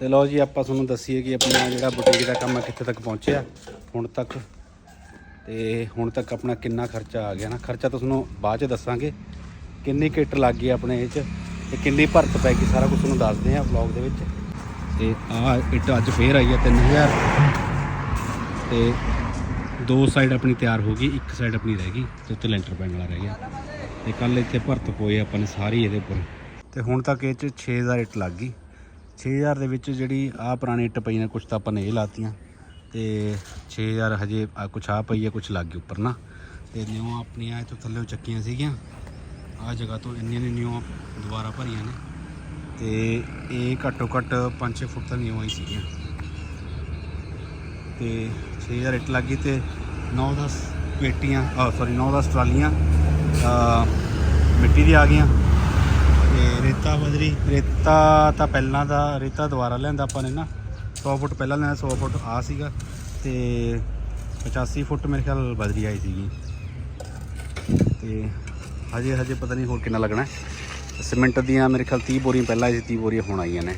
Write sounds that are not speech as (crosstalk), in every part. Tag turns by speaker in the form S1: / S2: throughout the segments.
S1: ਤੇ ਲਓ ਜੀ, ਆਪਾਂ ਤੁਹਾਨੂੰ ਦੱਸੀਏ ਕਿ ਆਪਣਾ ਜਿਹੜਾ ਬੁਟੀਕ ਦਾ ਕੰਮ ਆ, ਕਿੱਥੇ ਤੱਕ ਪਹੁੰਚਿਆ, ਹੁਣ ਤੱਕ। ਤੇ ਹੁਣ ਤੱਕ ਆਪਣਾ ਕਿੰਨਾ ਖਰਚਾ ਆ ਗਿਆ ਨਾ? ਖਰਚਾ ਤਾਂ ਤੁਹਾਨੂੰ ਬਾਅਦ ਚ ਦੱਸਾਂਗੇ। ਕਿੰਨੀ ਕਿੱਟ ਲੱਗ ਗਈ ਆਪਣੇ ਇਹ ਚ, ਤੇ ਕਿੰਨੀ ਭਰਤ ਪੈ ਗਈ, ਸਾਰਾ ਕੁਝ ਤੁਹਾਨੂੰ ਦੱਸਦੇ ਆ ਵਲੌਗ ਦੇ ਵਿੱਚ। ਤੇ ਆ ਇੱਟ ਅੱਜ ਫੇਰ ਆਈ ਆ 3000 ਤੇ ਦੋ ਸਾਈਡ ਆਪਣੀ ਤਿਆਰ ਹੋ ਗਈ, ਇੱਕ ਸਾਈਡ ਆਪਣੀ ਰਹਿ ਗਈ, ਤੇ ਉੱਤੇ ਲੈਂਟਰ ਪੈਣ ਵਾਲਾ ਰਹਿ ਗਿਆ। ਤੇ ਕੱਲ ਇੱਥੇ ਭਰਤ ਪੋਏ ਆਪਾਂ ਨੇ ਸਾਰੀ ਇਹਦੇ ਉੱਪਰ। ਤੇ ਹੁਣ ਤੱਕ ਇਹ ਚ 6000 ਇੱਟ ਲੱਗ ਗਈ। 6000 ਦੇ ਵਿੱਚ ਜਿਹੜੀ ਆ ਪੁਰਾਣੀ ਇੱਟ ਪਈ ਨੇ ਕੁਝ ਤਾਂ ਆਪਾਂ ਨੇ ਇਹ ਲਾਤੀਆਂ। ਤੇ 6000 ਹਜੇ ਆ ਕੁਛ ਆ ਪਈ ਹੈ ਕੁਛ ਲੱਗ ਗਈ ਉੱਪਰ ਨਾ। ਤੇ ਨਿਉ ਆਪਣੀਆਂ ਇੱਥੋਂ ਥੱਲੇ ਚੱਕੀਆਂ ਸੀਗੀਆਂ। ਆ ਜਗ੍ਹਾ ਤੋਂ ਇੰਨੀਆਂ ਨੇ ਨਿਉ ਦੁਬਾਰਾ ਭਰੀਆਂ ਨੇ। ਤੇ ਇਹ ਘੱਟੋ ਘੱਟ 5-6 ਫੁੱਟ ਤਾਂ ਨਿਉ ਹੀ ਸੀਗੀਆਂ। ਤੇ 6000 ਇੱਟ ਲੱਗੀ ਤੇ 9-10 ਪੇਟੀਆਂ ਆ ਸੌਰੀ 9-10 ਟਰਾਲੀਆਂ ਮਿੱਟੀ ਦੀ ਆ ਗਈਆਂ। ਤੇ ਰੇਤਾ ਬਜਰੀ ਰੇਤਾ ਤਾਂ ਪਹਿਲਾਂ ਦਾ, ਰੇਤਾ ਦੁਬਾਰਾ ਲਿਆਂਦਾ ਆਪਾਂ ਨੇ ਨਾ। 100 ਫੁੱਟ ਪਹਿਲਾਂ ਲਿਆਂਦਾ 100 ਫੁੱਟ ਆ ਸੀਗਾ। ਤੇ 85 ਫੁੱਟ ਮੇਰੇ ਖਿਆਲ ਬਜਰੀ ਆਈ ਸੀਗੀ। ਤੇ ਹਜੇ ਹਜੇ ਪਤਾ ਨਹੀਂ ਹੋਰ ਕਿੰਨਾ ਲੱਗਣਾ। ਹੈ। ਸੀਮੈਂਟ ਦੀਆਂ ਮੇਰੇ ਖਿਆਲ 30 ਬੋਰੀਆਂ ਪਹਿਲਾਂ ਆਈ ਸੀ 30 ਬੋਰੀਆਂ ਹੁਣ ਆਈਆਂ ਨੇ।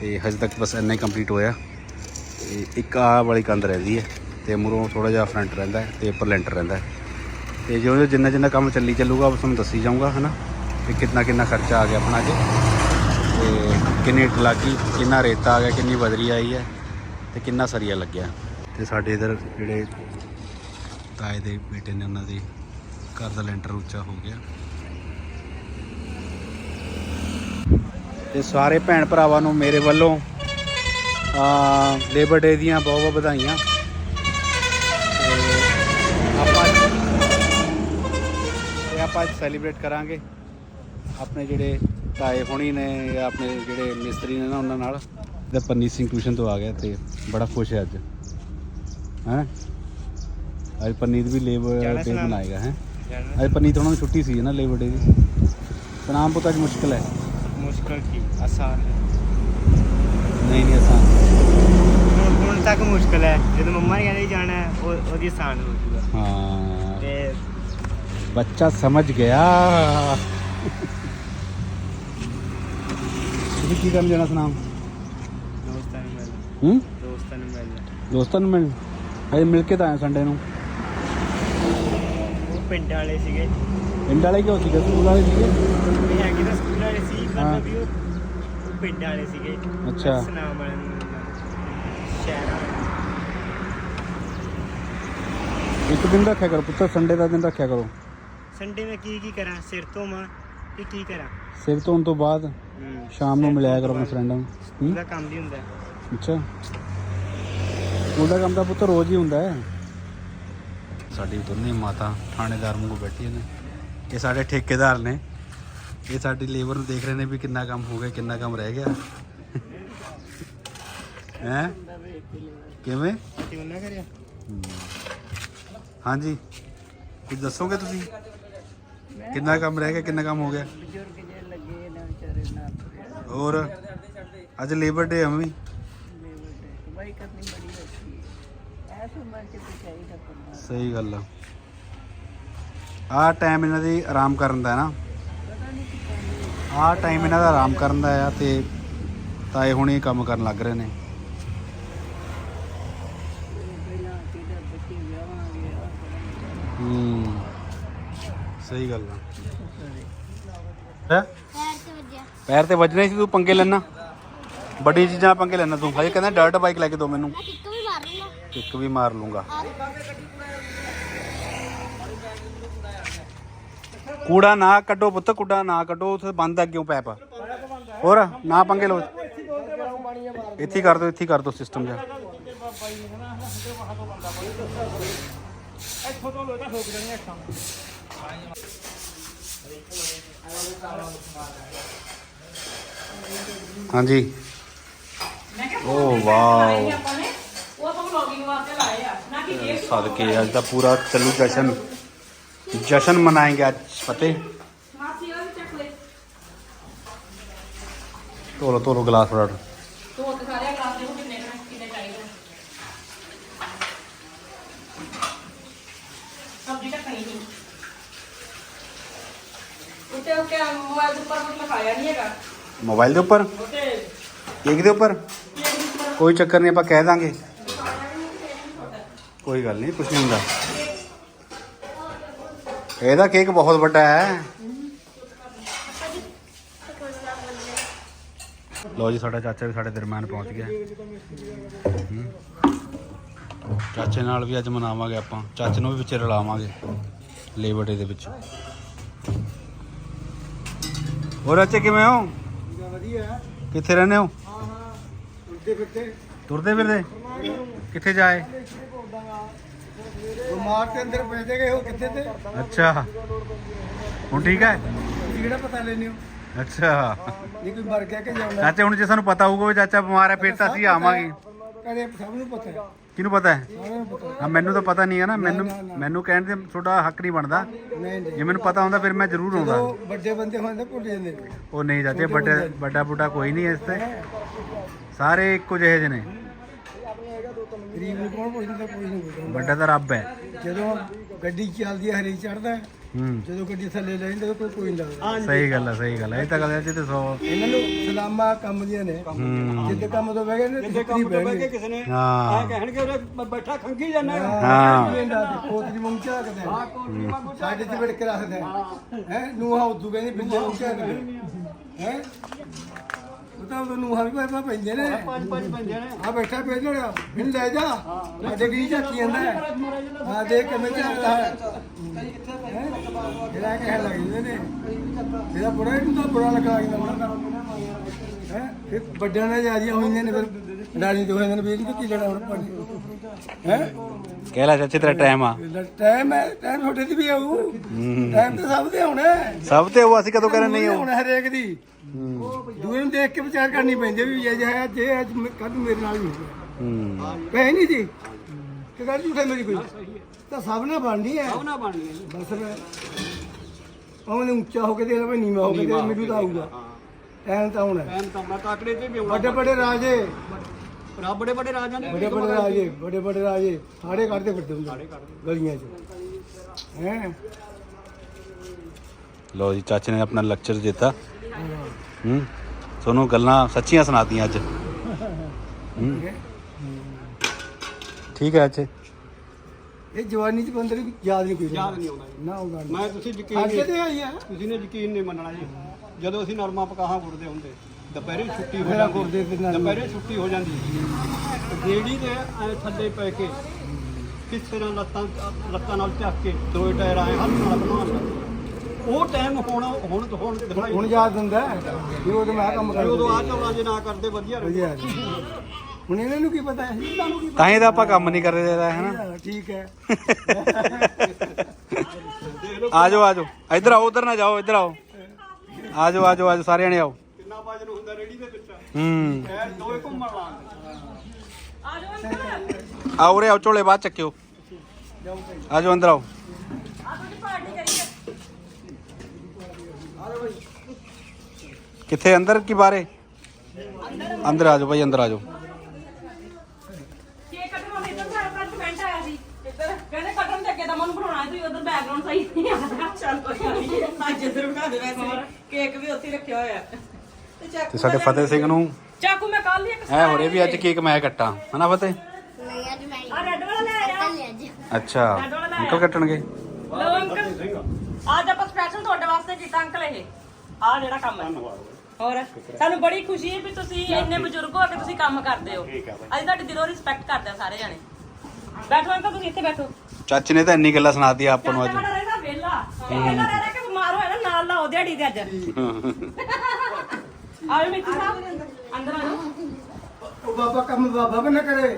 S1: ਤੇ ਹਜੇ ਤੱਕ ਬਸ ਇੰਨਾ ਹੀ ਕੰਪਲੀਟ ਹੋਇਆ। ਤੇ ਇੱਕ ਆ ਵਾਲੀ ਕੰਧ ਰਹਿੰਦੀ ਹੈ ਤੇ ਮੁਰੋਂ ਥੋੜਾ ਜਿਹਾ ਫਰੰਟ ਰਹਿੰਦਾ ਹੈ ਤੇ ਉੱਪਰ ਲੈਂਟਰ ਰਹਿੰਦਾ ਹੈ। ਤੇ ਜਿਉਂ ਜਿਉਂ ਜਿੰਨਾ ਜਿੰਨਾ ਕੰਮ ਚੱਲੀ ਚੱਲੂਗਾ, ਉਹ ਤੁਹਾਨੂੰ ਦੱਸੀ ਜਾਊਂਗਾ, ਹਨਾ? ਕਿ ਕਿੰਨਾ ਕਿੰਨਾ ਖਰਚਾ ਆ ਗਿਆ ਆਪਣਾ ਅੱਜ ਤੇ ਕਿੰਨੀ ਇੱਟ ਲੱਗੀ ਕਿੰਨਾ ਰੇਤਾ ਆ ਗਿਆ, ਕਿੰਨੀ ਬਦਰੀ ਆਈ ਹੈ ਤੇ ਕਿੰਨਾ ਸਰੀਆ ਲੱਗਿਆ। ਤੇ ਸਾਡੇ ਇਧਰ ਜਿਹੜੇ ਤਾਏ ਦੇ ਬੇਟੇ ਨੇ ਉਹਨਾਂ ਦੀ ਘਰ ਦਾ ਲੈਂਟਰ ਉੱਚਾ ਹੋ ਗਿਆ। ਤੇ ਸਾਰੇ ਭੈਣ ਭਰਾਵਾਂ ਨੂੰ ਮੇਰੇ ਵੱਲੋਂ ਆ ਲੇਬਰ ਡੇ ਦੀਆਂ ਬਹੁਤ ਬਹੁਤ ਵਧਾਈਆਂ। ਆਪਾਂ ਤੇ ਆਪਾਂ ਅੱਜ ਸੈਲੀਬ੍ਰੇਟ ਕਰਾਂਗੇ। ਆਪਣੇ ਜਿਹੜੇ ਤਾਏ ਹੋਣੀ ਨੇ ਜਾਂ ਆਪਣੇ ਜਿਹੜੇ ਮਿਸਤਰੀ ਨੇ ਨਾ ਉਹਨਾਂ ਨਾਲ ਤੇ ਪੰਨੀ ਸਿੰਘ ਟਿਊਸ਼ਨ ਤੋਂ ਆ ਗਿਆ ਤੇ ਬੜਾ ਖੁਸ਼ ਹੈ ਅੱਜ। ਹੈ? ਅੱਜ ਪਨੀਤ ਵੀ ਲੇਬਰ ਡੇ ਮਨਾਏਗਾ ਹੈ? ਅੱਜ ਪਨੀਤ ਉਹਨਾਂ ਨੂੰ ਛੁੱਟੀ ਸੀ ਨਾ ਲੇਬਰ ਡੇ ਦੀ। ਸਨਾਮ ਪੁੱਤ ਅੱਜ ਮੁਸ਼ਕਲ ਹੈ।
S2: ਮੁਸ਼ਕਲ ਕੀ? ਆਸਾਨ ਹੈ।
S1: ਨਹੀਂ ਨਹੀਂ ਆਸਾਨ।
S2: ਹੁਣ ਹੁਣ ਤੱਕ ਮੁਸ਼ਕਲ ਹੈ। ਜਦੋਂ ਮੰਮਾ ਨੇ ਕਹਿੰਦੇ ਜਾਣਾ ਹੈ, ਉਹ ਉਹਦੀ ਆਸਾਨ ਹੋ ਜੂਗਾ
S1: ਹਾਂ।
S2: ਤੇ
S1: ਬੱਚਾ ਸਮਝ ਗਿਆ। ਤੁਸੀਂ ਕੀ ਕਰਨ ਜਾਣਾ ਸੁਨਾਮ?
S2: ਦੋਸਤਾਂ ਨੂੰ ਮਿਲਣਾ।
S1: ਹੂੰ?
S2: ਦੋਸਤਾਂ ਨੂੰ ਮਿਲਣਾ।
S1: ਦੋਸਤਾਂ ਨੂੰ ਮਿਲ ਹਜੇ ਮਿਲ ਕੇ ਤਾਂ ਆਇਆ ਸੰਡੇ ਨੂੰ।
S2: ਉਹ ਪਿੰਡ ਵਾਲੇ ਸੀਗੇ।
S1: ਪਿੰਡ ਵਾਲੇ ਕਿਉਂ ਸੀਗੇ? ਸਕੂਲ ਵਾਲੇ ਸੀਗੇ?
S2: ਇਹ ਹੈਗੇ ਤਾਂ ਸਕੂਲ ਵਾਲੇ ਸੀ
S1: ਹਾਂ।
S2: ਮਤਲਬ ਵੀ ਉਹ ਉਹ ਪਿੰਡ ਵਾਲੇ ਸੀਗੇ।
S1: ਅੱਛਾ।
S2: ਸੁਨਾਮ ਵਾਲਿਆਂ ਨੂੰ ਮਿਲਣਾ। ਸ਼ਹਿਰ ਵਾਲਿਆਂ ਨੂੰ।
S1: ਇੱਕ ਦਿਨ ਰੱਖਿਆ ਕਰੋ ਪੁੱਤਰ ਸੰਡੇ ਦਾ ਦਿਨ ਰੱਖਿਆ ਕਰੋ।
S2: ਸੰਡੇ ਮੈਂ ਕੀ ਕੀ ਕਰਾਂ? ਸਿਰ ਤੋਂ ਮਾਂ ਤੇ ਕੀ ਕਰਾਂ?
S1: ਸਿਰ ਧੋਣ ਤੋਂ ਬਾਅਦ
S2: ਹੂੰ।
S1: ਸ਼ਾਮ ਨੂੰ ਮਿਲਿਆ ਕਰੋ ਆਪਣੇ ਫਰੈਂਡਾਂ ਨੂੰ।
S2: ਸਕੂਲ
S1: ਹੂੰ?
S2: ਦਾ ਕੰਮ ਵੀ ਹੁੰਦਾ ਹੈ।
S1: ਅੱਛਾ। ਸਕੂਲ ਦਾ ਕੰਮ ਤਾਂ ਪੁੱਤਰ ਰੋਜ਼ ਹੀ ਹੁੰਦਾ ਹੈ। ਸਾਡੀ ਦੋਨੇ ਮਾਤਾ ਥਾਣੇਦਾਰ ਵਾਂਗੂ ਬੈਠੀਆਂ ਨੇ। ਇਹ ਸਾਡੇ ਠੇਕੇਦਾਰ ਨੇ। ਇਹ ਸਾਡੀ ਲੇਬਰ ਨੂੰ ਦੇਖ ਰਹੇ ਨੇ ਵੀ ਕਿੰਨਾ ਕੰਮ ਹੋ ਗਿਆ ਕਿੰਨਾ ਕੰਮ ਰਹਿ ਗਿਆ। ਹੈ? ਕਿਵੇਂ?
S2: ਤੇ ਉਹਨਾਂ ਕਰਿਆ
S1: ਹਾਂਜੀ। ਕੁਝ ਦੱਸੋਗੇ ਤੁਸੀਂ? ਕਿੰਨਾ ਕੰਮ ਰਹਿ ਗਿਆ ਕਿੰਨਾ ਕੰਮ ਹੋ ਗਿਆ
S2: ਬਜ਼ੁਰਗ ਜੇ ਲੱਗੇ ਨਾ ਵਿਚਾਰੇ ਨਾ
S1: ਹੋਰ? ਅੱਜ ਲੇਬਰ ਡੇ ਅਮੀ
S2: ਕਮਾਈ ਕਰਨੀ ਬੜੀ ਔਖੀ ਹੈ ਐਸਾ ਮਨ ਚ ਵੀ ਚਾਹੀਦਾ ਕਰਨਾ
S1: ਸਹੀ ਗੱਲ ਆ। ਆਹ ਟਾਈਮ ਇਹਨਾਂ ਦੀ ਆਰਾਮ ਕਰਨ ਦਾ ਹੈ ਨਾ। ਆਹ ਟਾਈਮ ਇਹਨਾਂ ਦਾ ਆਰਾਮ ਕਰਨ ਦਾ ਆ ਤੇ ਤਾਏ ਹੁਣ ਇਹ ਕੰਮ ਕਰਨ ਲੱਗ ਰਹੇ ਨੇ। ਹੂੰ। ਸਹੀ ਗੱਲ ਆ। ਹੈ?
S3: ਪੈਰ ਤੇ
S1: ਤੇ ਵੱਜਣਾ ਸੀ ਤੂੰ ਪੰਗੇ ਲੈਣਾ ਵੱਡੀ ਚੀਜ਼ਾਂ ਪੰਗੇ ਲੈਣਾ ਤੂੰ। ਹਜੇ ਕਹਿੰਦਾ ਡਰਟ ਬਾਈਕ ਲੈ ਕੇ ਦੋ ਮੈਨੂੰ।
S3: ਮੈਂ ਕਿੱਕ ਵੀ ਮਾਰ ਲੂੰਗਾ।
S1: ਇੱਕ ਵੀ ਮਾਰ ਲੂੰਗਾ। ਕੂੜਾ ਨਾ ਕੱਢੋ ਪੁੱਤ ਕੂੜਾ ਨਾ ਕੱਢੋ ਉੱਥੇ ਬੰਦ ਆ ਕਿਉਂ ਪੈਪ। ਹੋਰ ਨਾ ਪੰਗੇ ਲੋ ਇੱਥੇ ਕਰ ਦੋ ਇੱਥੇ ਕਰ ਦੋ ਸਿਸਟਮ ਜਿਹਾ ਹਾਂਜੀ। Oh wow.
S4: ਉਹ ਆਪਾਂ ਵਲੌਗਿੰਗ ਵਾਸਤੇ ਲਾਏ ਆ। ਨਾ ਕਿ ਇਹ
S1: ਸਦਕੇ ਅੱਜ ਦਾ ਪੂਰਾ ਚੱਲੂ ਜਸ਼ਨ। ਜਸ਼ਨ ਮਨਾएंगे ਅੱਜ ਫਤਿਹ
S4: ਮਾਸੀ ਉਹ ਚੱਕ ਲੈ।
S1: ਤੋਲੋ ਤੋਲੋ ਗਲਾਸ ਫੜਾੜ
S4: ਦੋ ਤੇ ਸਾਰੇ ਗਲਾਸ ਦੇਖੋ ਕਿੰਨੇ ਕੁ ਨੇ, ਕਿੰਨੇ ਚਾਹੀਦੇ ਨੇ। ਸਬਜ਼ੀ ਤਾਂ ਖਾਈ ਨਹੀਂ। ਉੱਤੇ ਉਹ ਕਿ ਮੋਬਾਈਲ ਦੇ ਉੱਪਰ ਕੁਝ ਲਿਖਾਇਆ ਨਹੀਂ ਹੈਗਾ।
S1: ਮੋਬਾਈਲ ਦੇ ਉੱਪਰ?
S4: ਉੱਤੇ
S1: ਕੇਕ ਦੇ ਉੱਪਰ? ਕੋਈ ਚੱਕਰ ਨਹੀਂ, ਆਪਾਂ ਕਹਿ ਦਾਂਗੇ। ਕੋਈ ਗੱਲ ਨਹੀਂ ਕੁਝ ਨਹੀਂ ਹੁੰਦਾ। ਇਹਦਾ ਕੇਕ ਬਹੁਤ ਵੱਡਾ ਹੈ। ਲੋ ਜੀ, ਸਾਡਾ ਚਾਚਾ ਵੀ ਸਾਡੇ ਦਰਮਿਆਨ ਪਹੁੰਚ ਗਿਆ। ਚਾਚੇ ਨਾਲ ਵੀ ਅੱਜ ਮਨਾਵਾਂਗੇ ਆਪਾਂ। ਚਾਚੇ ਨੂੰ ਵੀ ਵਿੱਚ ਰਲਾਵਾਂਗੇ, ਲੇਬਰ ਡੇ ਦੇ ਵਿੱਚ। ਹੋਰ ਅੱਛੇ ਕਿਵੇਂ ਹੋ?
S5: ਵਧੀਆ
S1: ਕਿੱਥੇ ਰਹਿੰਦੇ ਹੋ?
S5: ਹਾਂ ਹਾਂ। ਉੱਤੇ ਫਿੱਤੇ
S1: ਤੁਰਦੇ ਫਿਰਦੇ? ਕਿੱਥੇ ਜਾਏ?
S5: ਬਿਮਾਰ ਤੇ ਅੰਦਰ ਪੈਦੇ ਗਏ ਹੋ ਕਿੱਥੇ ਤੇ?
S1: ਅੱਛਾ। ਹੁਣ ਠੀਕ ਹੈ?
S5: ਤੁਸੀਂ ਕਿਹੜਾ ਪਤਾ ਲੈਨੇ ਹੋ?
S1: ਅੱਛਾ।
S5: ਇਹ ਕੋਈ ਮਰ ਗਿਆ ਕਿ ਜਾਉਂਦਾ
S1: ਚਾਚੇ ਹੁਣ ਜੇ ਸਾਨੂੰ ਪਤਾ ਹੋਊਗਾ ਵੀ ਚਾਚਾ ਬਿਮਾਰ ਹੈ ਫਿਰ ਤਾਂ ਅਸੀਂ ਆਵਾਂਗੇ।
S5: ਕਦੇ ਸਭ ਨੂੰ ਪਤਾ ਹੈ।
S1: ਕਿਹਨੂੰ ਪਤਾ ਹੈ?
S5: ਸਾਰਿਆਂ ਨੂੰ ਪਤਾ
S1: ਹਾਂ ਮੈਨੂੰ ਤਾਂ ਪਤਾ ਨਹੀਂ ਹੈ ਨਾ। ਮੈਨੂੰ ਮੈਨੂੰ ਕਹਿਣ ਦੇ ਤੁਹਾਡਾ ਹੱਕ ਨਹੀਂ ਬਣਦਾ।
S5: ਨਹੀਂ ਨਹੀਂ
S1: ਜੇ ਮੈਨੂੰ ਪਤਾ ਹੁੰਦਾ ਫਿਰ ਮੈਂ ਜ਼ਰੂਰ ਆਉਂਦਾ।
S5: ਜਦੋਂ ਵੱਡੇ ਬੰਦੇ ਤਾਂ ਭੁੱਲ ਜਾਂਦੇ। ਨੇ
S1: ਉਹ ਨਹੀਂ ਚਾਚੇ ਵੱਡਾ ਵੱਡਾ ਬੁੱਢਾ ਕੋਈ ਨਹੀਂ ਇਸ ਤੇ। ਸਾਰੇ ਇੱਕੋ ਜਿਹੇ ਜਿਹੇ ਨੇ।
S5: ਗਰੀਬ ਨੂੰ ਕੌਣ ਪੁੱਛਦਾ? ਕੋਈ ਨਹੀਂ ਪੁੱਛਦਾ।
S1: ਵੱਡਾ ਤਾਂ ਰੱਬ ਹੈ।
S5: ਜਦੋਂ ਗੱਡੀ ਚੱਲਦੀ ਹੈ ਹਰੇ ਚੜਦਾ
S1: ਹੂੰ।
S5: ਜਦੋਂ ਗੱਡੀ ਥੱਲੇ ਲੈ ਜਾਂਦੇ ਕੋਈ ਕੋਈ ਨਹੀਂ ਲੱਗਦਾ।
S1: ਸਹੀ ਗੱਲ ਹੈ ਸਹੀ ਗੱਲ ਹੈ ਇਹ ਤਾਂ ਗੱਲ ਹੈ ਜੀ ਤੇ ਸੌ
S5: ਇਹਨਾਂ ਨੂੰ ਸਲਾਮਾ ਕੰਮ ਦੀਆਂ ਨੇ।
S1: ਹੂੰ।
S5: ਜਿੱਦੇ ਕੰਮ ਤੋਂ ਬਹਿ ਗਏ ਨੇ ਜਿੱਦੇ ਕੰਮ ਤੋਂ ਬਹਿ ਗਏ
S6: ਕਿਸੇ ਨੇ
S1: ਹਾਂ।
S6: ਕਹਿਣਗੇ ਉਹਨੇ ਬੈਠਾ ਖੰਗੀ ਜਾਂਦਾ।
S1: ਹਾਂ।
S5: ਕੋਤਰੀ ਮੂੰਹ ਝਾਕਦੇ ਨੇ ਸਾਡੇ ਚ ਵਿੜ ਕੇ ਰੱਖਦੇ ਹੈ। ਨੂਹਾ ਉਦੋਂ ਕਹਿੰਦੇ ਬਿੱਲੇ ਮੂੰਹ ਝਾਕਦੇ ਹੈ? ਉਹ ਤਾਂ ਉਹ ਨੂਹਾ ਵੀ ਭਾਈ ਪੈਂਦੇ ਨੇ।
S6: ਪੰਜ ਪੰਜ ਪੰਜੇ ਨੇ।
S5: ਆ ਬੈਠਾ ਲੈ ਜਾ। ਸਾਡੇ ਝਾਕੀ ਜਾਂਦਾ ਆ ਦੇਖ ਕਿਵੇਂ ਝਾਕਦਾ ਹੈ। ਹੈਂ? ਇਹਦਾ ਕਹਿਣ ਲੱਗ ਜਾਂਦੇ ਨੇ ਇਹਦਾ ਬੜਾ ਇਹਨੂੰ ਤਾਂ ਬੁਰਾ ਲੱਗਾ ਜਾਂਦਾ ਹੈ? ਫਿਰ ਵੱਡਿਆਂ ਨਾਲ ਜਾਰੀਆਂ ਹੋਈਆਂ ਨੇ ਫਿਰ ਤੋਂ ਹੋਈਆਂ ਨੇ ਵੀ ਇਹਨੂੰ ਕੀ ਲੈਣਾ ਹੁਣ ਪਾਣੀ ਹੈ?
S1: ਕਹਿ ਲੈ ਚਾਚੇ ਤੇਰਾ ਟਾਈਮ ਆ।
S5: ਟਾਈਮ ਹੈ ਟਾਈਮ ਤੁਹਾਡੇ ਦੀ ਵੀ ਆਊ। ਟਾਈਮ ਤਾਂ ਸਭ ਦੇ ਆਉਣਾ ਹੈ।
S1: ਸਭ ਤੇ ਉਹ ਅਸੀਂ ਕਦੋਂ ਕਰਨ ਨਹੀਂ ਹੋ
S5: ਹੁਣ ਹਰੇਕ ਦੀ। ਦੂਏ ਨੂੰ ਦੇਖ ਕੇ ਵਿਚਾਰ ਕਰਨੀ ਪੈਂਦੀ ਹੈ ਵੀ ਇਹ ਜਿਹਾ ਜੇ ਅੱਜ ਕੱਲ ਮੇਰੇ ਨਾਲ ਨਹੀਂ ਹੋਇਆ
S1: ਹੂੰ।
S5: ਪੈ ਨਹੀਂ ਜੀ ਕਿ ਗੱਲ ਝੂਠੇ ਮੇਰੀ ਕੋਈ? ਤਾਂ ਸਭ ਨੇ ਬਣਨੀ ਹੈ।
S6: ਉਹਨਾਂ ਬਣਨੀ ਹੈ।
S5: ਬਸ ਮੈਂ ਉਹਨੇ ਉੱਚਾ ਹੋ ਕੇ ਦੇ ਲਵੇ ਨੀਵਾ ਹੋ ਕੇ ਦੇ ਮੈਨੂੰ ਤਾਂ ਆਊਗਾ। ਟਾਈਮ ਤਾਂ ਆਉਣਾ ਹੈ।
S6: ਐਨ ਤਾਂ ਮੈਂ ਤਾਕੜੇ ਤੇ ਵੀ ਆਉਣਾ।
S5: ਵੱਡੇ ਵੱਡੇ ਰਾਜੇ।
S6: ਬੜੇ ਬੜੇ ਰਾਜਾਂ ਨੇ
S5: ਵੱਡੇ ਵੱਡੇ ਰਾਜੇ ਵੱਡੇ ਵੱਡੇ ਰਾਜੇ ਸਾਰੇ ਕੱਢਦੇ ਫਿਰਦੇ ਹੁੰਦੇ ਗਲੀਆਂ 'ਚ। ਹੈ?
S1: ਲੋ ਜੀ ਚਾਚੇ ਨੇ ਆਪਣਾ ਲੈਕਚਰ ਦਿੱਤਾ। ਹੂੰ। ਤੁਹਾਨੂੰ ਗੱਲਾਂ ਸੱਚੀਆਂ ਸੁਣਾਤੀਆਂ ਅੱਜ। ਠੀਕ ਹੈ। ਅੱਛੇ
S5: ਇਹ ਜਵਾਨੀ 'ਚ ਬੰਦੇ ਨੂੰ ਯਾਦ ਨਹੀਂ ਕੋਈ
S6: ਯਾਦ ਨਹੀਂ ਆਉਂਦਾ ਜੀ।
S5: ਨਾ ਆਉਂਦਾ।
S6: ਮੈਂ ਤੁਸੀਂ ਯਕੀਨ ਨਹੀਂ
S5: ਤੇ ਆਈ ਆ
S6: ਤੁਸੀਂ ਨੇ ਯਕੀਨ ਨਹੀਂ ਮੰਨਣਾ ਜੀ। ਜਦੋਂ ਅਸੀਂ ਨਰਮਾ ਪਕਾਹਾਂ ਗੁਰਦੇ ਹੁੰਦੇ। ਦੁਪਹਿਰੇ ਛੁੱਟੀ ਹੋ
S5: ਮੇਰਾ
S6: ਜਾਂਦੀ।
S5: ਗੁਰਦੇ ਤੇ ਨਰਮਾ।
S6: ਦੁਪਹਿਰੇ ਛੁੱਟੀ ਹੋ ਜਾਂਦੀ। ਰੇੜੀ ਦੇ ਐ ਥੱਲੇ ਪੈ ਕੇ ਕਿਸੇ ਨਾਲ ਲੱਤਾਂ ਲੱਤਾਂ ਨਾਲ ਚੱਕ ਕੇ ਦੋ ਟਾਇਰ ਆਏ ਹੱਥ ਨਾਲ ਬਣਾਉਣਾ ਉਹ ਟਾਈਮ ਹੁਣ ਹੁਣ ਹੁਣ ਦਿਖਾਈ
S5: ਹੁਣ ਯਾਦ ਹੁੰਦਾ ਹੈ? ਵੀ ਉਹ ਤਾਂ ਮੈਂ ਕੰਮ ਕਰਦਾ
S6: ਉਦੋਂ ਆ ਚੌਲਾ ਜੇ ਨਾ ਕਰਦੇ ਵਧੀਆ ਰਹੇ।
S5: ਵਧੀਆ ਹੁਣ ਇਹਨਾਂ ਨੂੰ ਕੀ ਪਤਾ ਹੈ? ਇਹਨਾਂ ਨੂੰ ਕੀ
S1: ਤਾਂ ਹੀ ਤਾਂ ਆਪਾਂ ਕੰਮ ਨਹੀਂ ਕਰਦੇ ਦੇਦਾ ਹੈ ਨਾ?
S5: ਪਤਾ ਠੀਕ ਹੈ।
S1: ਆ ਜਾਓ ਆ ਜਾਓ ਇੱਧਰ ਆਓ ਉਧਰ ਨਾ ਜਾਓ ਇੱਧਰ ਆਓ। ਆ ਜਾਓ ਆ ਜਾਓ ਆ ਜਾਓ ਸਾਰੇ ਜਣੇ ਆਓ।
S6: ਹੁੰਦਾ ਰੇੜੀ ਦੇ ਵਿੱਚ
S1: ਹੂੰ।
S6: ਐ ਦੋਏ ਘੁੰਮਣ ਲਾਉਂਦੇ
S4: ਆ ਜਾਓ ਅੰਕਲ
S1: ਆਓ ਰੇ ਆਓ ਝੋਲੇ ਬਾਅਦ ਚੱਕਿਓ। ਆ ਜਾਓ ਅੰਦਰ ਆਓ।
S4: ਆ ਤੁਸੀਂ ਪਾਰਟੀ ਕਰੀਏ
S1: ਕਿੱਥੇ ਅੰਦਰ ਕੀ ਬਾਰੇ ਅੰਦਰ ਆ ਜਾਓ ਭਾਈ ਅੰਦਰ ਆ ਜਾਓ
S4: ਕੇਕ ਕੱਟਣ ਵਾਲੇ ਇੱਧਰ ਸਾਰਾ ਕੱਟ ਕਮੈਂਟ ਆਇਆ ਸੀ। ਇੱਧਰ ਕਹਿੰਦੇ ਕੱਟਣ ਦੇ ਅੱਗੇ ਤਾਂ ਮਨ ਬਣਾਉਣਾ ਤੁਸੀਂ ਉਧਰ ਬੈਕਗ੍ਰਾਉਂਡ ਸਹੀ ਨਹੀਂ ਚੱਲ ਕੋਈ ਨਹੀਂ ਅੱਜ ਇੱਧਰ ਬਣਾ ਦੇ ਵੈਸੇ ਕੇਕ ਵੀ ਉੱਥੇ ਹੀ ਰੱਖਿਆ ਹੋਇਆ। ਤੇ
S1: ਸਾਡੇ ਫਤਿਹ ਸਿੰਘ ਨੂੰ
S4: ਚਾਕੂ ਮੈਂ ਕੱਲ ਹੀ ਇੱਕ
S1: ਐ ਹੋ ਰਿਹਾ ਵੀ ਅੱਜ ਕੇਕ ਮੈਂ ਕੱਟਾਂ। ਹਨਾ ਫਤਿਹ?
S3: ਨਹੀਂ ਅੱਜ ਮੈਂ
S4: ਆ ਰੈੱਡ ਵਾਲਾ ਲੈ ਆਇਆ।
S3: ਲੈ ਅੱਜ।
S1: ਅੱਛਾ। ਅੰਕਲ ਕੱਟਣਗੇ?
S4: ਲਓ ਅੰਕਲ। ਅੱਜ ਆਪਾਂ ਸਪੈਸ਼ਲ ਤੁਹਾਡੇ ਵਾਸਤੇ ਕੀਤਾ ਅੰਕਲ ਇਹ। ਆ ਜਿਹੜਾ ਕੰਮ ਹੈ। ਹੋਰ? ਸਾਨੂੰ ਬੜੀ ਖੁਸ਼ੀ ਹੈ ਵੀ ਤੁਸੀਂ ਇੰਨੇ ਬਜ਼ੁਰਗ ਹੋ ਕੇ ਤੁਸੀਂ ਕੰਮ ਕਰਦੇ ਹੋ। ਅਸੀਂ ਤੁਹਾਡੀ ਦਿਲੋਂ ਰਿਸਪੈਕਟ ਕਰਦੇ ਆ ਸਾਰੇ ਜਾਣੇ। ਬੈਠੋ ਅੰਕਲ ਤੁਸੀਂ ਇੱਥੇ ਬੈਠੋ।
S1: ਚਾਚੇ ਨੇ ਤਾਂ ਇੰਨੀ ਗੱਲਾਂ ਸੁਣਾਤੀਆਂ ਆਪਾਂ ਨੂੰ ਅੱਜ।
S4: ਵਿਹਲਾ। ਵਿਹਲਾ ਰਹਿ ਰਹਿ ਕੇ ਬਿਮਾਰ ਹੋਇਆ ਨਾ ਨਾਲ ਲਾਓ ਦਿਹਾੜੀ ਦੇ ਅੱਜ। ਆਓ ਮਿੱਤੀ ਸਾਹਿਬ। ਅੰਦਰ ਆ ਜਾਓ।
S5: ਉਹ ਬਾਬਾ ਕੰਮ ਬਾਬਾ ਵੀ ਨਾ ਕਰੇ।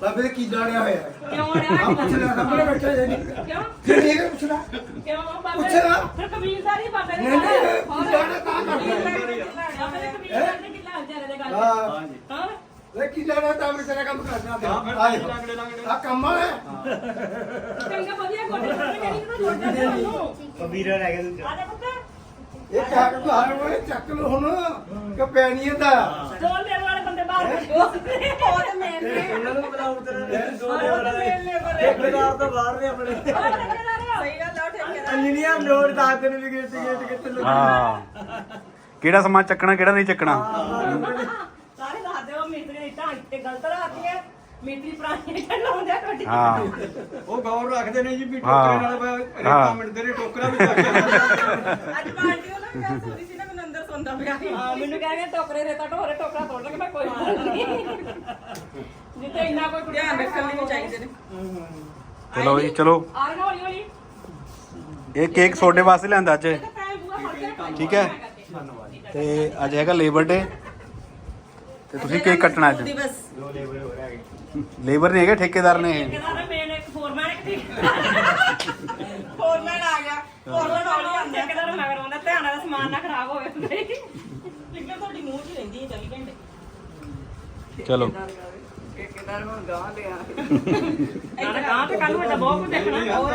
S5: ਬਾਬੇ ਦੇ ਕੀ ਦਾੜਿਆ ਹੋਇਆ ਹੈ?
S4: ਕਿਉਂ
S5: ਆ
S4: ਰਿਹਾ?
S5: ਪੁੱਛਣਾ ਸਾਹਮਣੇ ਬੈਠਾ ਜੇ ਨਹੀਂ
S4: ਕਿਉਂ?
S5: ਫਿਰ ਇਹ ਪੁੱਛਣਾ
S4: ਕਿਉਂ ਬਾਬੇ
S5: ਪੁੱਛਣਾ।
S4: ਫਿਰ ਕਬੀਲਦਾਰੀ ਬਾਬੇ ਨੇ
S5: ਨਹੀਂ, ਨਹੀਂ,
S4: ਹੋਰ?
S5: ਕਬੀਲਦਾਰੀ ਤਾਂ ਕਰਦਾ।
S4: ਬਾਬੇ ਨੇ ਕਬੀਲਦਾਰੀ ਨੇ ਕਿੱਲਾ ਵਿਚਾਰੇ ਦੇ ਗੱਲ
S5: ਹਾਂ।
S4: ਹਾਂ
S5: ਇਹ ਕੀ ਦਾੜਾ ਤਾਂ ਵੀ ਤੇਰਾ ਕੰਮ ਕਰਨਾ ਤੇ ਆ ਕੰਮ ਵਾਲਾ ਹੈ।
S4: ਚੰਗਾ ਵਧੀਆ ਗੋਡੇ ਤੇ ਕਹਿੰਦੀ ਤਾਂ ਜੋੜ ਉਹਨੂੰ
S6: ਕਬੀਰਾ ਰਹਿ ਗਿਆ ਦੂਜਾ
S4: ਆ ਜਾ ਪੁੱਤ।
S5: ਇਹ ਚੱਕ ਬਾਹਰ ਹੋਏ ਚੱਕ ਲੋ ਹੁਣ ਕਿ ਪੈਣੀ ਇਹਦਾ
S4: ਦੋਲ ਦੇਣ ਵਾਲੇ ਬੰਦੇ ਬਾਹਰ ਕੱਢੋ। ਉਹ ਤੇ ਮੇਲ ਨੇ
S6: ਉਹਨਾਂ ਨੂੰ ਬੁਲਾਉ ਤੇਰੇ ਦੋ
S4: ਉਹ ਤੇ ਮੇਲ ਨੇ ਬਰੇ
S6: ਠੇਕੇਦਾਰ ਤਾਂ ਬਾਹਰ ਨੇ ਆਪਣੇ।
S4: ਸਹੀ ਗੱਲ ਆ ਠੇਕੇਦਾਰ।
S6: ਇੰਜੀਨੀਅਰ ਲੋਡ ਦੱਸ ਦੇਣ ਵੀ ਗੇਟ ਗੇਟ ਕਿੱਥੇ ਲੱਗ
S1: ਹਾਂ। ਕਿਹੜਾ ਸਮਾਨ ਚੱਕਣਾ ਕਿਹੜਾ ਨਹੀਂ ਚੱਕਣਾ
S4: ਸਾਰੇ ਲਾ ਮਿਸਤਰੀ ਨੇ ਇੱਟਾਂ ਇੱਥੇ ਗਲਤ ਮਿਸਤਰੀ ਪੁਰਾਣੀ ਇੱਟਾਂ ਲਾਉਂਦੇ ਆ ਤੁਹਾਡੀ
S1: ਹਾਂ।
S6: ਉਹ ਗੌਰ ਰੱਖਦੇ ਨੇ ਜੀ ਵੀ
S1: ਹਾਂ।
S6: ਟੋਕਰੇ ਨਾਲ
S1: ਹਾਂ।
S6: ਰੇਤਾ ਮਿੰਟਦੇ ਨੇ ਟੋਕਰਾ ਵੀ ਚੱਕ
S4: ਅੱਜ ਪਾਰਟੀ ਉਹਨਾਂ ਮੈਂ ਸੋਰੀ ਸੀ ਨਾ ਮੈਨੂੰ ਅੰਦਰ ਸੌਂਦਾ ਪਿਆ ਹਾਂ ਮੈਨੂੰ ਕਹਿ ਗਏ ਟੋਕਰੇ ਰੇਤਾ ਢੋਰੇ ਟੋਕਰਾ ਤੋੜ ਲਗੇ ਮੈਂ ਕੋਈ ਗੱਲ ਨਹੀਂ। ਜਿੱਤੇ ਇੰਨਾ ਕੋਈ ਧਿਆਨ ਰੱਖਣ ਲਈ ਚਾਹੀਦੇ ਨੇ।
S1: ਚਲੋ ਜੀ ਚਲੋ।
S4: ਆ ਰਹੇ ਹੌਲੀ ਹੌਲੀ
S1: ਇਹ ਕੇਕ ਤੁਹਾਡੇ ਵਾਸਤੇ ਲਿਆਂਦਾ ਅੱਜ। ਠੀਕ ਹੈ। ਤੇ ਅੱਜ ਹੈਗਾ ਲੇਬਰ ਡੇ। ਤੇ ਤੁਸੀਂ ਕੇਕ ਕੱਟਣਾ ਅੱਜ। ਲੇਬਰ ਨਹੀਂ ਹੈਗੇ ਠੇਕੇਦਾਰ ਨੇ ਇਹ।
S4: ਕਿਹਦਾ ਮੇਨ ਇੱਕ ਫੋਰਮੈਨ ਇੱਕ ਠੀਕ ਫੋਰਮੈਨ ਆ ਗਿਆ। ਫੋਰਮੈਨ ਹੌਲੀ ਆਉਂਦਾ ਕਿਹਦਾ ਮਗਰ ਆਉਂਦਾ ਧਿਆਨ ਨਾਲ ਸਮਾਨ ਨਾ ਖਰਾਬ ਹੋਵੇ ਲਿਖਿਆ ਤੁਹਾਡੀ ਮੂੰਹ 'ਚ ਹੀ ਰਹਿੰਦੀ ਹੈ 24 ਘੰਟੇ।
S1: ਚਲੋ।
S2: ਠੇਕੇਦਾਰ ਹੁਣ ਗਾਹ ਲਿਆ
S4: ਨਾ ਕਹਾਂ ਤੇ ਕੱਲ ਵੱਡਾ ਬਹੁਤ ਕੁਝ ਦੇਖਣਾ। ਹੋਰ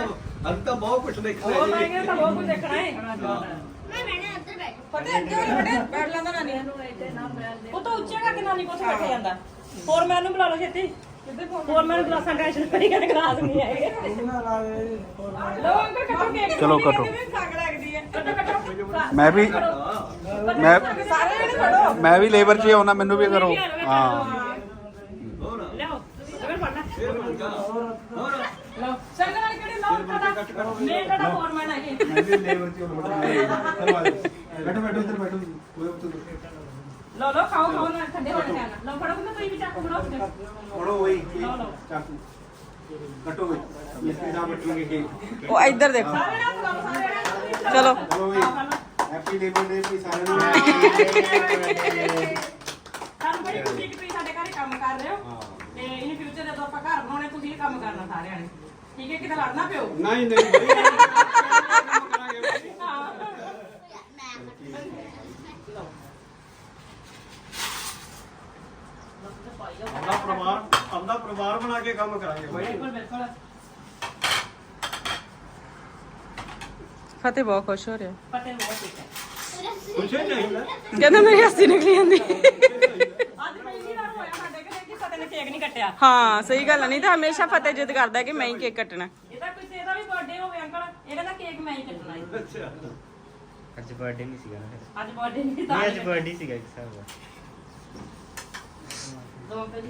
S6: ਅੱਜ ਤਾਂ ਬਹੁਤ ਕੁਝ ਦੇਖਣਾ
S4: ਹੋਰ ਮੈਂ ਕਿਹਾ ਤਾਂ ਬਹੁਤ ਕੁਝ ਦੇਖਣਾ ਹੈ।
S3: ਮੈਂ ਮੈਨੇ ਉੱਧਰ ਬੈਠ
S4: ਪਤਾ ਅੱਗੇ ਹੋਰੇ ਬੜੇ ਬੈਠ ਲੈਂਦਾ ਨਾਨੀ ਉਹ ਤਾਂ ਉੱਚਾ ਕਰਕੇ ਨਾਨੀ ਕੋਲ ਬੈਠ ਜਾਂਦਾ। ਹੋਰ ਮੈਨੂੰ ਬੁਲਾ ਲਓ ਛੇਤੀ। ਹੋਰ ਮੈਨੂੰ ਗਲਾਸਾਂ ਟੈਨਸ਼ਨ ਪਈ ਕਹਿੰਦੇ ਗਲਾਸ ਨਹੀਂ ਆਏ ਲੋ ਅੰਕਲ ਕੱਟੋ ਕੇਕ
S1: ਚਲੋ ਕੱਟੋ।
S4: ਸਾਗ ਲੱਗਦੀ ਹੈ? ਕੱਟੋ ਕੱਟੋ।
S1: ਮੈਂ ਵੀ ਮੈਂ
S4: ਸਾਰੇ ਜਣੇ ਖੜੋ
S1: ਮੈਂ ਵੀ ਲੇਬਰ 'ਚ ਹੀ ਆਉਣਾ ਮੈਨੂੰ ਵੀ ਕਰੋ ਹਾਂ।
S4: ਲਿਆਓ ਅਗਰ ਪੜਨਾ ਲਓ ਸੰਗਲ ਨਾਲ ਕਿਹੜੇ ਲਓ ਤੁਹਾਡਾ ਮੈਂ ਤੁਹਾਡਾ ਫੋਰਮੈਨ ਹੈ ਇਹ
S1: ਮੈਂ ਵੀ ਲੇਬਰ 'ਚ ਆਉਣਾ (laughs) ਬੈਠੋ ਬੈਠੋ ਇੱਧਰ ਬੈਠੋ। ਕੋਈ ਉੱਤਰ
S4: ਲਓ ਲਓ ਖਾਓ ਖਾਓ ਨਾ ਠੰਡੇ ਹੋ ਜਾਣਾ। ਲਓ ਫੜੋ ਨਾ ਤੁਸੀਂ ਵੀ ਚੱਕ ਫੜੋ
S1: ਫੜੋ
S4: ਲਓ
S1: ਚਾਕੂ ਕੱਟੋ ਵਈ ਮਿਸਤਰੀ ਸਾਹਿਬ ਕੱਟਣਗੇ ਕੇਕ
S2: ਉਹ ਇੱਧਰ ਦੇਖੋ।
S4: ਸਾਰੇ ਨਾਲ ਖਾਓ ਸਾਰੇ ਨਾਲ
S2: ਚਲੋ।
S1: ਚਲੋ ਵਈ ਹੈਪੀ ਲੇਬਰ ਡੇ ਵੀ ਸਾਰਿਆਂ ਨੂੰ।
S4: ਸਾਨੂੰ ਬੜੀ ਖੁਸ਼ੀ ਕਿ ਤੁਸੀਂ ਸਾਡੇ ਘਰੇ ਕੰਮ ਕਰ ਰਹੇ ਹੋ। ਤੇ ਇਨ ਫਿਊਚਰ ਜਦੋਂ ਆਪਾਂ ਘਰ ਬਣਾਉਣੇ ਤੁਸੀਂ ਇਹ ਕੰਮ ਕਰਨਾ ਸਾਰਿਆਂ ਨੇ। ਠੀਕ ਹੈ ਕਿਤੇ ਲੜਨਾ ਪਿਓ?
S6: ਨਹੀਂ ਨਹੀਂ ਬਈ ਕੰਮ ਕਰਾਂਗੇ ਬਈ।
S4: ਹਾਂ
S6: ਆਪਣਾ ਪਰਿਵਾਰ ਆਪਣਾ ਪਰਿਵਾਰ ਬਣਾ ਕੇ ਕੰਮ ਕਰਾਂਗੇ ਬਈ
S4: ਬਿਲਕੁਲ ਬਿਲਕੁਲ
S2: ਫਤਿਹ ਬਹੁਤ ਖੁਸ਼ ਹੋ ਰਿਹਾ
S4: ਪਤੇ ਬਹੁਤ ਠੀਕ ਹੈ।
S6: ਕੁਛ ਨਹੀਂ ਨਾ।
S2: ਕਹਿੰਦਾ ਮੇਰੀ ਹੱਸੀ ਨਿਕਲੀ ਜਾਂਦੀ।
S4: ਅੱਜ ਪਹਿਲੀ ਵਾਰ ਹੋਇਆ ਸਾਡੇ ਘਰੇ ਕਿ ਪਤੇ ਨੇ ਕੇਕ ਨਹੀਂ ਕੱਟਿਆ।
S2: ਹਾਂ ਸਹੀ ਗੱਲ ਆ, ਨਹੀਂ ਤਾਂ ਹਮੇਸ਼ਾ ਫਤਿਹ ਜਿੱਦ ਕਰਦਾ ਕਿ ਮੈਂ ਹੀ ਕੇਕ ਕੱਟਣਾ।
S4: ਇਹਦਾ ਕਿਸੇ ਦਾ ਵੀ ਬਰਥਡੇ ਹੋਵੇ ਅੰਕਲ ਇਹ ਕਹਿੰਦਾ ਕੇਕ ਮੈਂ ਹੀ ਕੱਟਣਾ ਹੈ।
S6: ਅੱਛਾ।
S7: ਅੱਜ ਬਰਥਡੇ ਨਹੀਂ ਸੀਗਾ ਨਾ ਫਿਰ।
S4: ਅੱਜ ਬਰਥਡੇ ਨਹੀਂ ਤਾਂ
S7: ਨਹੀਂ ਅੱਜ ਬਰਥਡੇ ਸੀਗਾ ਇੱਕ ਹਿਸਾਬ ਦਾ
S4: ਦੋ ਅੰਕਲ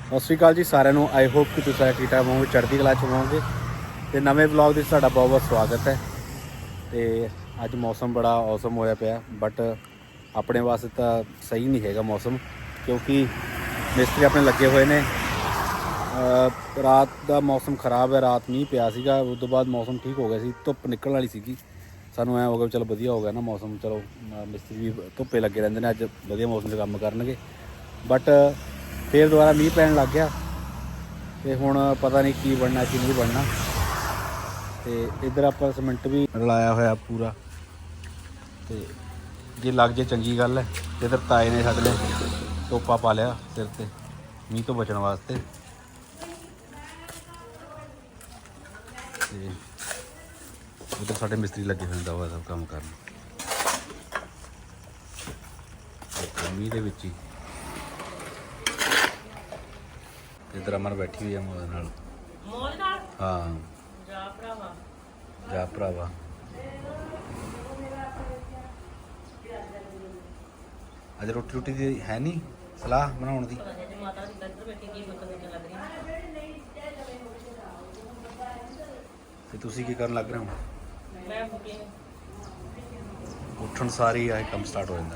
S1: ਸਤਿ ਸ਼੍ਰੀ ਅਕਾਲ ਜੀ ਸਾਰਿਆਂ ਨੂੰ। ਆਈ ਹੋਪ ਕਿ ਤੁਸੀਂ ਠੀਕ ਠਾਕ ਹੋਵੋਗੇ, ਚੜ੍ਹਦੀ ਕਲਾ ਚ ਹੋਵੋਗੇ। ਤੇ ਨਵੇਂ ਵਲੌਗ ਵਿੱਚ ਤੁਹਾਡਾ ਬਹੁਤ ਬਹੁਤ ਸਵਾਗਤ ਹੈ। ਤੇ ਅੱਜ ਮੌਸਮ ਬੜਾ ਔਸਮ ਹੋਇਆ ਪਿਆ ਬਟ ਆਪਣੇ ਵਾਸਤੇ ਤਾਂ ਸਹੀ ਨਹੀਂ ਹੈਗਾ ਮੌਸਮ, ਕਿਉਂਕਿ ਮਿਸਤਰੀ ਆਪਣੇ ਲੱਗੇ ਹੋਏ ਨੇ। ਰਾਤ ਦਾ ਮੌਸਮ ਖਰਾਬ ਹੈ, ਰਾਤ ਮੀਂਹ ਪਿਆ ਸੀਗਾ, ਉਸ ਤੋਂ ਬਾਅਦ ਮੌਸਮ ਠੀਕ ਹੋ ਗਿਆ ਸੀ, ਧੁੱਪ ਨਿਕਲਣ ਵਾਲੀ ਸੀਗੀ। ਸਾਨੂੰ ਐ ਹੋ ਗਿਆ ਵੀ ਚਲੋ ਵਧੀਆ ਹੋ ਗਿਆ ਨਾ ਮੌਸਮ, ਚਲੋ ਮਿਸਤਰੀ ਵੀ ਧੁੱਪੇ ਲੱਗੇ ਰਹਿੰਦੇ ਨੇ, ਅੱਜ ਵਧੀਆ ਮੌਸਮ 'ਚ ਕੰਮ ਕਰਨਗੇ। ਬਟ ਫੇਰ ਦੁਬਾਰਾ ਮੀਂਹ ਪੈਣ ਲੱਗ ਗਿਆ। ਤੇ ਹੁਣ ਪਤਾ ਨਹੀਂ ਕੀ ਬਣਨਾ, ਕੀ ਨਹੀਂ ਬਣਨਾ। ਤੇ ਇੱਧਰ ਆਪਾਂ ਸਿਮੈਂਟ ਵੀ ਰਲਾਇਆ ਹੋਇਆ ਪੂਰਾ। ਤੇ ਜੇ ਲੱਗ ਜੇ ਚੰਗੀ ਗੱਲ ਹੈ, ਤੇ ਇੱਧਰ ਤਾਏ ਨੇ ਸਾਡੇ ਨੇ ਟੋਪਾ ਪਾ ਲਿਆ ਸਿਰ ਤੇ, ਮੀਂਹ ਤੋਂ ਬਚਣ ਵਾਸਤੇ। ਤੇ ਉਧਰ ਸਾਡੇ ਮਿਸਤਰੀ ਲੱਗੇ ਹੋਏ ਨੇ ਵਾ ਸਭ ਕੰਮ ਕਰਨ। ਮੀਂਹ ਦੇ ਵਿੱਚ ਹੀ ਤੇ ਇੱਧਰ ਅਮਰ ਬੈਠੀ ਹੋਈ ਆ ਮੋਦੇ ਨਾਲ।
S4: ਮੌਜ ਨਾਲ?
S1: ਹਾਂ।
S4: ਜਾ ਭਰਾਵਾ।
S1: ਜਾ ਭਰਾਵਾ। ਅੱਜ ਰੋਟੀ ਰੋਟੀ ਦੀ ਹੈ ਨਹੀਂ? ਸਲਾਹ ਬਣਾਉਣ ਦੀ।
S4: ਜੇ ਮਾਤਾ ਦੀ ਇੱਧਰ ਬੈਠੀ ਕੀ ਬੁੱਤ ਵਿੱਚ ਲੱਗ ਰਹੀ ਹੈ।
S1: ਤੇ ਤੁਸੀਂ ਕੀ ਕਰਨ ਲੱਗ ਰਹੇ ਹੋ?
S4: ਮੈਂ ਬੁਕਿੰਗ
S1: ਉੱਠਣ ਸਾਰੀ ਆਹ ਕੰਮ ਸਟਾਰਟ ਹੋ ਜਾਂਦਾ।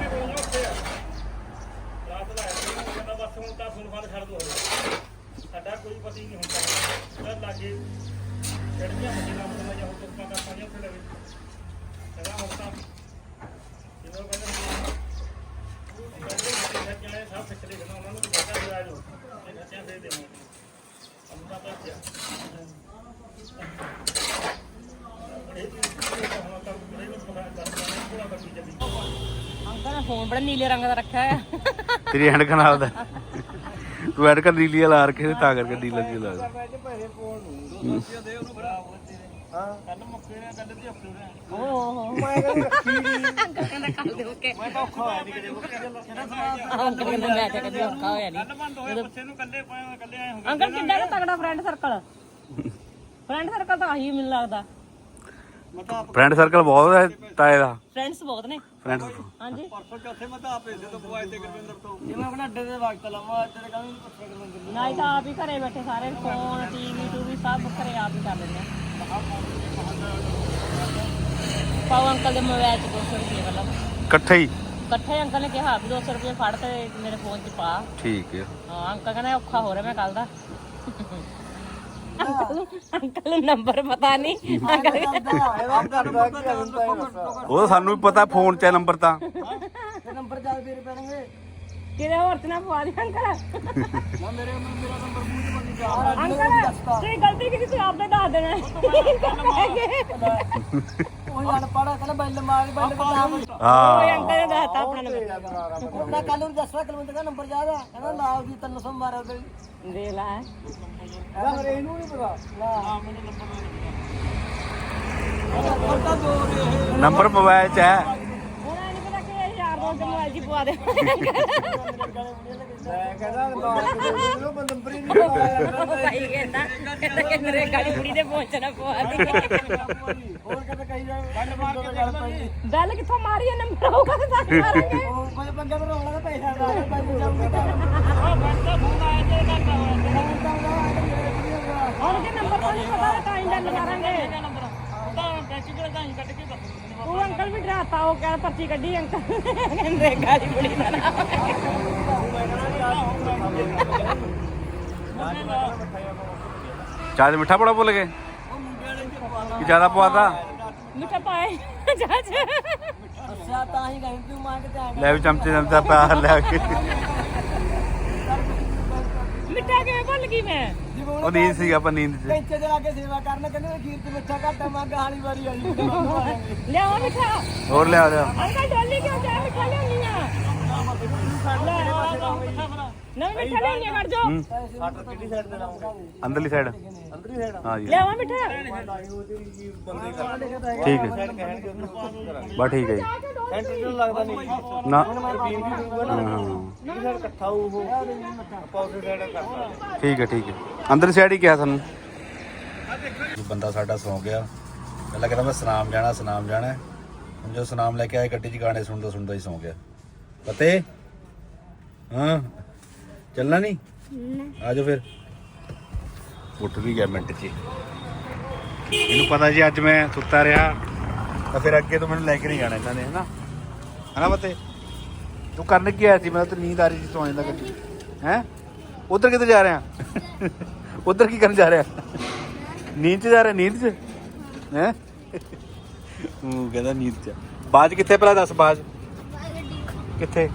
S1: ਕੋਈ ਪਤੀ ਨਹੀਂ ਹੁੰਦਾ। ਜਦ ਲਾਗੇ ਚੜੀਆਂ ਮੱਜੀਆਂ ਮੱਜੀਆਂ ਜਾਂ ਹੋਰ ਤੁਰਪਾਂ ਕਰਪਾਂ ਜਾਂ ਉੱਥੇ ਲਵੇ। ਹੁਣ ਤਾਂ। ਜਿਵੇਂ ਕਹਿੰਦੇ ਸਭ ਸਿੱਖ ਲਿਖਣਾ ਉਹਨਾਂ ਨੂੰ ਪਤਾ ਆ ਜੋ। ਇਹ ਬੱਚਿਆਂ ਫੇਰ ਦੇਵਾਂਗੇ ਅੰਮ੍ਰਿਤਾ
S4: ਅੰਕਲ ਫੋਨ ਬੜਾ ਨੀਲੇ ਰੰਗ ਦਾ ਰੱਖਿਆ ਹੋਇਆ।
S1: ਤੇਰੀ ਐਨਕ ਨਾਲ ਦਾ। ਤੂੰ ਐਨਕ ਨੀਲੀ ਲਾ ਰੱਖੇ ਤੇ ਤਾਂ ਕਰਕੇ ਨੀਲਾ ਜੀ ਲਾ
S4: ਅੰਕਲ ਕਹਿੰਦਾ ਕੱਲ ਦੇ ਓਕੇ ਮੈਂ ਤਾਂ ਔਖਾ ਹੋਇਆ ਨਹੀਂ ਕਦੇ ਅੰਕਲ ਕਹਿੰਦਾ ਮੈਂ ਤਾਂ ਕਦੇ ਔਖਾ ਹੋਇਆ ਨਹੀਂ
S1: ਬੱਚੇ ਨੂੰ ਕੱਲੇ ਪਾਏ ਕੱਲੇ ਆਏ ਹੋ
S4: ਅੰਕਲ ਕਿੰਨਾ ਕੁ ਤਗੜਾ ਫਰੈਂਡ ਸਰਕਲ ਫਰੈਂਡ ਸਰਕਲ ਤਾਂ ਆਹੀ ਮੈਨੂੰ ਲੱਗਦਾ
S1: ਫਰੈਂਡ ਸਰਕਲ ਬਹੁਤ ਹੈ ਤਾਏ ਦਾ।
S4: ਫਰੈਂਡਸ ਬਹੁਤ ਨੇ।
S1: ਫਰੈਂਡ
S4: ਹਾਂਜੀ।
S6: ਪਰਸੋਂ ਚੌਥੇ ਮੈਂ ਤਾਂ ਆਪੇ ਤੋਂ ਬੁਆਏ ਤੇ ਗੁਰਵਿੰਦਰ ਤੋਂ।
S2: ਜਿਵੇਂ ਆਪਣਾ ਅੱਡੇ ਦੇ ਵਕਤ ਲਵਾਂ ਅੱਡੇ ਦੇ ਕਹਿੰਦੇ ਪੁੱਛਿਆ ਕਰਨਾ
S4: ਨਾ। ਤਾਂ ਆਪ ਹੀ ਘਰੇ ਬੈਠੇ ਸਾਰੇ ਫੋਨ ਟੀਵੀ ਟੂਵੀ ਸਭ ਘਰੇ ਆਪ ਹੀ ਕਰ ਲੈਂਦੇ ਆ। ਪਾਉ ਅੰਕਲ ਦੇ ਮੋਬਾਈਲ 'ਚ 200 ਰੁਪਏ ਵਾਲਾ
S1: ਇਕੱਠੇ ਹੀ।
S4: ਇਕੱਠੇ ਅੰਕਲ ਨੇ ਕਿਹਾ ਵੀ 200 ਰੁਪਏ ਫੜ ਤੇ ਮੇਰੇ ਫੋਨ 'ਚ ਪਾ।
S1: ਠੀਕ ਹੈ।
S4: ਹਾਂ ਅੰਕਲ ਕਹਿੰਦਾ ਔਖਾ ਹੋ ਰਿਹਾ ਮੈਂ ਕੱਲ ਦਾ। ਅੰਕਲ ਨੂੰ- ਅੰਕਲ ਨੂੰ ਨੰਬਰ ਪਤਾ ਨਹੀਂ। ਅੰਕਲ
S2: ਇਹਦਾ ਕਰਦਾ ਕੀ ਹੁੰਦਾ ਇਹ
S1: ਉਹ ਤਾਂ ਸਾਨੂੰ ਵੀ ਪਤਾ ਫੋਨ 'ਚ ਨੰਬਰ ਤਾਂ।
S2: ਤੇ ਨੰਬਰ ਜ਼ਿਆਦਾ ਫੇਰ ਪੈਣਗੇ।
S4: ਕਿਹਦੇ ਹੋਰ ਤੇ ਨਾ ਪਵਾ ਦੇ ਅੰਕਲ।
S2: ਨਾ ਮੇਰੇ ਮੇਰਾ ਨੰਬਰ ਮੂੰਹ ਚ ਬੰਦੀ ਜਾ
S4: ਅੰਕਲ ਤੁਸੀਂ ਗਲਤੀ ਕੀਤੀ ਤੁਸੀਂ ਆਪੇ ਦੱਸ ਦੇਣਾ।
S2: ਉਹ ਜਾਣ ਪੜਾ ਕਹਿੰਦਾ ਬੱਲ ਮਾਰ ਬੱਲ
S4: ਓਏ
S1: ਹਾਂ।
S4: ਅੰਕਲ ਨੇ ਦੱਸਤਾ ਆਪਣਾ ਨੰਬਰ।
S2: ਉਹਨਾਂ ਕੱਲ ਨੂੰ ਦੱਸਣਾ ਕਿਲੋਮੀਟਰ ਦਾ ਨੰਬਰ ਜ਼ਿਆਦਾ ਕਹਿੰਦਾ ਲਾਲ ਦੀ 300 ਮਾਰਿਆ ਤੇ
S4: ਦੇ ਲੈ।
S2: ਇਹਦਾ ਫਿਰ ਇਹਨੂੰ ਨਹੀਂ ਪਤਾ। ਨਾ। ਮੈਨੂੰ ਨੰਬਰ
S1: ਨੰਬਰ ਮੋਬਾਈਲ 'ਚ ਹੈ।
S4: ਹੁਣ ਇਹ ਨਹੀਂ ਪਤਾ ਕਿ ਇਹ ਯਾਰ ਦੋਸਤ ਮੋਬਾਈਲ 'ਚ ਪਵਾ ਦੇ।
S2: ਮੈਂ ਕਹਿੰਦਾ ਲਾਲ ਦੇ ਨੂੰ ਹੀ ਨਹੀਂ
S4: ਭਾਈ ਕਹਿੰਦਾ ਕਹਿੰਦਾ ਕਿ ਮੇਰੇ ਗਾੜੀ ਕੁੜੀ ਦੇ ਪਹੁੰਚਣਾ ਪਵਾ ਦੇ।
S2: ਹੋਰ ਕਹਿੰਦਾ ਕਹੀ ਜਾ ਗੱਲ ਮਾਰ ਕੇ ਗੱਲ ਪਈ
S4: ਗੱਲ ਕਿੱਥੋਂ ਮਾਰੀ ਇਹ ਨੰਬਰ ਹੋਊਗਾ ਤੇ ਸਾਡੀ ਮਾਰਾਂਗੇ
S2: ਉਹ ਬੰਦੇ ਬੰਦੇ ਨੂੰ ਰੋਣਾ ਪੈਸਾ ਦਾ ਬਾਈ ਜਾਊਂਗਾ ਉਹ ਬੰਦਾ ਫੋਨ ਆਇਆ ਤੇ ਕਰਦਾ
S4: ਹੁਣ ਕਿ ਨੰਬਰ ਤੋਂ ਨਹੀਂ ਪਤਾ ਗੱਲ ਮਾਰਾਂਗੇ
S2: ਤਾਂ ਪੈਸੇ ਕਿਹੜਾ ਤਾਂ ਕੱਢ ਕੇ ਦੱਸ
S4: ਉਹ ਅੰਕਲ ਵੀ ਡਰਾਤਾ ਉਹ ਕਹਿੰਦਾ ਪਰਚੀ ਕੱਢੀ ਅੰਕਲ। ਕਹਿੰਦੇ ਗਾੜੀ ਕੁੜੀ ਦਾ
S1: ਚਾਹ 'ਚ ਮਿੱਠਾ ਬੜਾ ਭੁੱਲ ਗਏ? ਕਿ ਜ਼ਿਆਦਾ ਪਵਾਤਾ?
S4: ਮਿੱਠਾ ਪਾਏ ਜਾ ਜਾ
S2: ਅੱਛਾ ਤਾਂ ਹੀ ਗਈ ਤੂੰ ਮਾਂ ਕਿਤੇ ਆ
S1: ਲੈ ਵੀ ਚਮਚੇ ਚਮਚਾ ਪਾ ਲੈ ਕੇ।
S4: ਭੁੱਲ ਗਈ ਮੈਂ।
S1: ਉਹ ਨੀਂਦ ਸੀਗਾ ਆਪਾਂ ਨੀਂਦ 'ਚ।
S2: ਪੈਂਚੇ ਦੇ ਲਾਗੇ ਸੇਵਾ ਕਰਨ ਕਹਿੰਦੇ ਖੀਰ ਤੇ ਮਿੱਠਾ ਘੱਟ ਮੈਂ ਗਾਲੀ ਵਾਰੀ ਆਈ
S4: ਲਿਆਓ ਮਿੱਠਾ।
S1: ਹੋਰ ਲਿਆ ਲਿਆ।
S4: ਅੰਕਲ ਡੋਲੀ ਕਿਉਂ ਜਾ ਮਿੱਠਾ ਲਿਆਉਣੀ ਆ? ਨਾ ਮਿੱਠਾ ਆ ਕਰ ਜੋ
S1: ਅੰਦਰਲੀ ਸਾਈਡ ਹਾਂ ਜੀ
S4: ਲਿਆਵਾ ਮਿੱਠਾ।
S1: ਠੀਕ ਹੈ। ਬਸ ਠੀਕ ਹੈ ਜੀ।
S2: ਸੈਂਟਰ ਲੱਗਦਾ ਨਹੀਂ
S1: ਨਾ।
S2: ਜਿਹੜਾ ਇਕੱਠਾ ਉਹ ਪੌਸੇ ਸਾਈਡ ਕਰਦਾ
S1: ਠੀਕ ਹੈ ਠੀਕ ਹੈ। ਅੰਦਰ ਸਾਈਡ ਹੀ ਕਿਹਾ ਸਾਨੂੰ। ਬੰਦਾ ਸਾਡਾ ਸੌ ਗਿਆ। ਪਹਿਲਾਂ ਕਹਿੰਦਾ ਮੈਂ ਸਨਾਮ ਜਾਣਾ ਸਨਾਮ ਜਾਣਾ ਹੁਣ ਜੋ ਸਨਾਮ ਲੈ ਕੇ ਆਏ ਗੱਡੀ 'ਚ ਗਾਣੇ ਸੁਣਦਾ ਸੁਣਦਾ ਹੀ ਸੌ ਗਿਆ। ਪਤੇ? ਹਾਂ। ਚੱਲਣਾ ਨਹੀਂ? ਆ ਜਾਓ ਫਿਰ। ਉੱਠ ਵੀ ਗਿਆ ਮਿੰਟ 'ਚ। ਇਹਨੂੰ ਪਤਾ ਜੀ ਅੱਜ ਮੈਂ ਸੁੱਤਾ ਰਿਹਾ ਤਾਂ ਫਿਰ ਅੱਗੇ ਤੋਂ ਮੈਨੂੰ ਲੈ ਕੇ ਨਹੀਂ ਜਾਣਾ ਇਹਨਾਂ ਨੇ ਹਨਾ? ਹਨਾ ਪਤੇ ਤੂੰ ਕਰਨ ਕੀ ਆਇਆ ਸੀ? ਮੈਂ ਤਾਂ ਨੀਂਦ ਆ ਰਹੀ ਸੀ ਸੌਣ ਦਾ ਗੱਡੀ ਹੈ? ਉਧਰ ਕਿੱਧਰ ਜਾ ਰਿਹਾ? ਉਧਰ ਕੀ ਕਰਨ ਜਾ ਰਿਹਾ? ਨੀਂਦ ਚ ਜਾ ਰਿਹਾ ਨੀਂਦ ਚ? ਹੈ? ਉਹ ਕਹਿੰਦਾ ਨੀਂਦ ਚ। ਬਾਜ ਕਿੱਥੇ? ਪਹਿਲਾਂ ਦੱਸ ਬਾਜ। ਕਿੱਥੇ?